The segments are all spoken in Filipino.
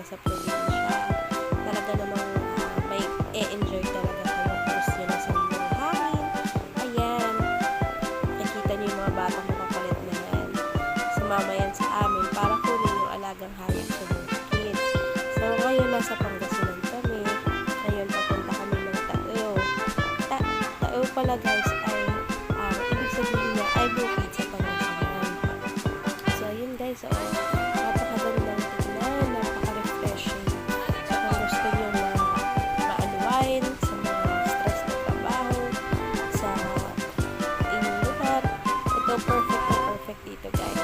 talaga sa probinsya. Talaga namang uh, may e-enjoy talaga kayo course nyo sa inyong hangin. Ayan. Nakita nyo yung mga batang makakulit na yan. Sumama yan sa amin para kunin yung alagang hayop sa mga kid. So, ngayon nasa Pangasinan kami. Ngayon papunta kami ng Tao. Ta Tao pala guys ay uh, ibig sabihin niya ay bukid sa Pangasinan. So, ayun guys. So, perfect dito guys.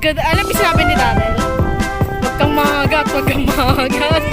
Agad, alam mo sinabi ni tatay? Huwag kang maagat, huwag kang maagat.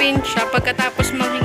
probinsya pagkatapos mag